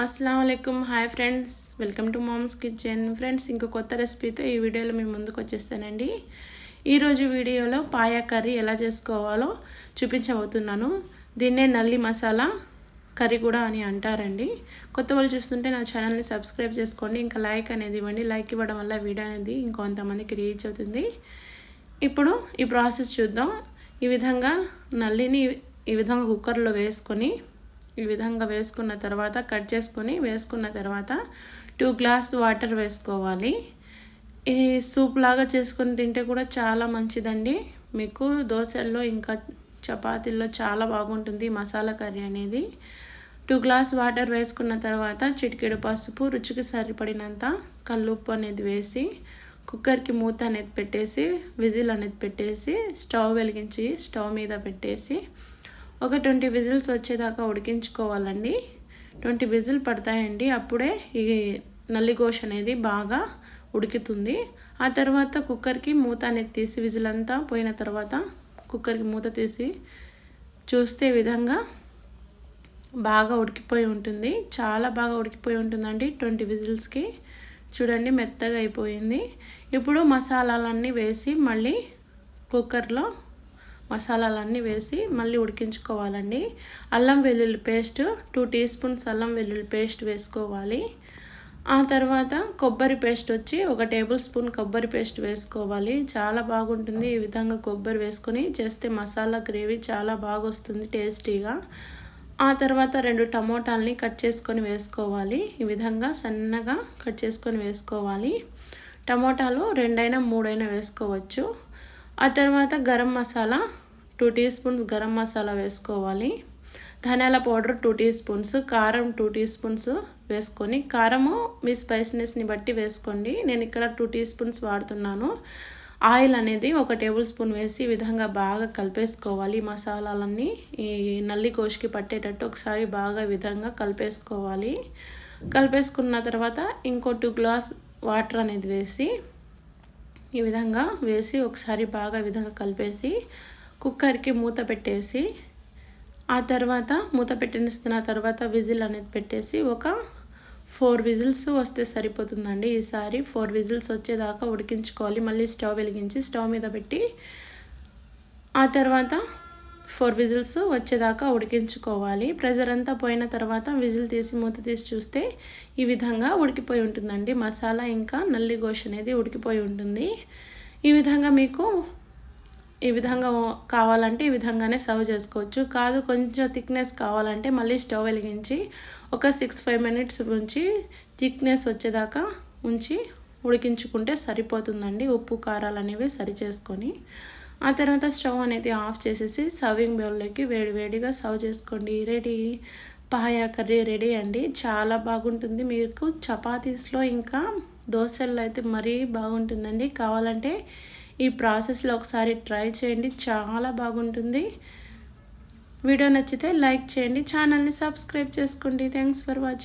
అస్సలం hi friends welcome to mom's kitchen friends ఇంకో కొత్త రెసిపీతో ఈ వీడియోలో మేము ముందుకు వచ్చేస్తానండి. ఈరోజు వీడియోలో పాయా కర్రీ ఎలా చేసుకోవాలో చూపించబోతున్నాను. దీన్నే నల్లి మసాలా కర్రీ కూడా అని అంటారండి. కొత్త వాళ్ళు చూస్తుంటే నా ఛానల్ని సబ్స్క్రైబ్ చేసుకోండి. ఇంకా లైక్ అనేది ఇవ్వండి. లైక్ ఇవ్వడం వల్ల వీడియో అనేది ఇంకొంతమందికి రీచ్ అవుతుంది. ఇప్పుడు ఈ ప్రాసెస్ చూద్దాం. ఈ విధంగా నల్లిని ఈ విధంగా కుక్కర్లో వేసుకొని ఈ విధంగా వేసుకున్న తర్వాత కట్ చేసుకొని వేసుకున్న తర్వాత టూ గ్లాస్ వాటర్ వేసుకోవాలి. ఈ సూప్ లాగా చేసుకొని తింటే కూడా చాలా మంచిదండి. మీకు దోశల్లో ఇంకా చపాతీల్లో చాలా బాగుంటుంది మసాలా కర్రీ అనేది. టూ గ్లాస్ వాటర్ వేసుకున్న తర్వాత చిటికెడు పసుపు రుచికి సరిపడినంత కల్లుప్పు అనేది వేసి కుక్కర్కి మూత అనేది పెట్టేసి విజిల్ అనేది పెట్టేసి స్టవ్ వెలిగించి స్టవ్ మీద పెట్టేసి ఒక ట్వంటీ విజిల్స్ వచ్చేదాకా ఉడికించుకోవాలండి. ట్వంటీ విజిల్ పడతాయండి. అప్పుడే ఈ నల్లిగోష్ అనేది బాగా ఉడుకుతుంది. ఆ తర్వాత కుక్కర్కి మూత అనేది తీసి విజిల్ అంతా పోయిన తర్వాత కుక్కర్కి మూత తీసి చూస్తే విధంగా బాగా ఉడికిపోయి ఉంటుంది. చాలా బాగా ఉడికిపోయి ఉంటుందండి ట్వంటీ విజిల్స్కి. చూడండి మెత్తగా అయిపోయింది. ఇప్పుడు మసాలాలన్నీ వేసి మళ్ళీ కుక్కర్లో మసాలాలన్నీ వేసి మళ్ళీ ఉడికించుకోవాలండి. అల్లం వెల్లుల్లి పేస్ట్ టూ టీ స్పూన్స్ అల్లం వెల్లుల్లి పేస్ట్ వేసుకోవాలి. ఆ తర్వాత కొబ్బరి పేస్ట్ వచ్చి ఒక టేబుల్ స్పూన్ కొబ్బరి పేస్ట్ వేసుకోవాలి. చాలా బాగుంటుంది ఈ విధంగా కొబ్బరి వేసుకొని చేస్తే మసాలా గ్రేవీ చాలా బాగా వస్తుంది టేస్టీగా. ఆ తర్వాత రెండు టమోటాలని కట్ చేసుకొని వేసుకోవాలి. ఈ విధంగా సన్నగా కట్ చేసుకొని వేసుకోవాలి. టమోటాలు రెండైనా మూడైనా వేసుకోవచ్చు. ఆ తర్వాత garam masala two teaspoons garam masala వేసుకోవాలి. ధనియాల పౌడర్ టూ టీ స్పూన్స్ కారం టూ టీ స్పూన్స్ వేసుకొని కారము మీ స్పైసీనెస్ని బట్టి వేసుకోండి. నేను ఇక్కడ టూ టీ స్పూన్స్ వాడుతున్నాను. ఆయిల్ అనేది ఒక టేబుల్ స్పూన్ వేసి విధంగా బాగా కలిపేసుకోవాలి మసాలాలన్నీ. ఈ నల్లి కోసికి పట్టేటట్టు ఒకసారి బాగా విధంగా కలిపేసుకోవాలి. కలిపేసుకున్న తర్వాత ఇంకో టూ గ్లాస్ వాటర్ అనేది వేసి ఈ విధంగా వేసి ఒకసారి బాగా విధంగా కలిపేసి కుక్కర్కి మూత పెట్టేసి ఆ తర్వాత మూత పెట్టిన తర్వాత విజిల్ అనేది పెట్టేసి ఒక ఫోర్ విజిల్స్ వస్తే సరిపోతుందండి. ఈసారి ఫోర్ విజిల్స్ వచ్చేదాకా ఉడికించుకోవాలి. మళ్ళీ స్టవ్ వెలిగించి స్టవ్ మీద పెట్టి ఆ తర్వాత ఫోర్ విజిల్స్ వచ్చేదాకా ఉడికించుకోవాలి. ప్రెజర్ అంతా పోయిన తర్వాత విజిల్ తీసి మూత తీసి చూస్తే ఈ విధంగా ఉడికిపోయి ఉంటుందండి. మసాలా ఇంకా నల్లి గోష్ అనేది ఉడికిపోయి ఉంటుంది. ఈ విధంగా మీకు ఈ విధంగా కావాలంటే ఈ విధంగానే సర్వ్ చేసుకోవచ్చు. కాదు కొంచెం థిక్నెస్ కావాలంటే మళ్ళీ స్టవ్ వెలిగించి ఒక సిక్స్ ఫైవ్ మినిట్స్ ఉంచి థిక్నెస్ వచ్చేదాకా ఉంచి ఉడికించుకుంటే సరిపోతుందండి. ఉప్పు కారాలు అనేవి సరి చేసుకొని ఆ తర్వాత స్టవ్ అనేది ఆఫ్ చేసేసి సర్వింగ్ బౌల్లోకి వేడి వేడిగా సర్వ్ చేసుకోండి. రెడీ? పాయా కర్రీ రెడీ అండి. చాలా బాగుంటుంది. మీకు చపాతీస్లో ఇంకా దోశల్లో అయితే మరీ బాగుంటుందండి. కావాలంటే ఈ ప్రాసెస్లో ఒకసారి ట్రై చేయండి. చాలా బాగుంటుంది. వీడియో నచ్చితే లైక్ చేయండి. ఛానల్ని సబ్స్క్రైబ్ చేసుకోండి. Thanks for watching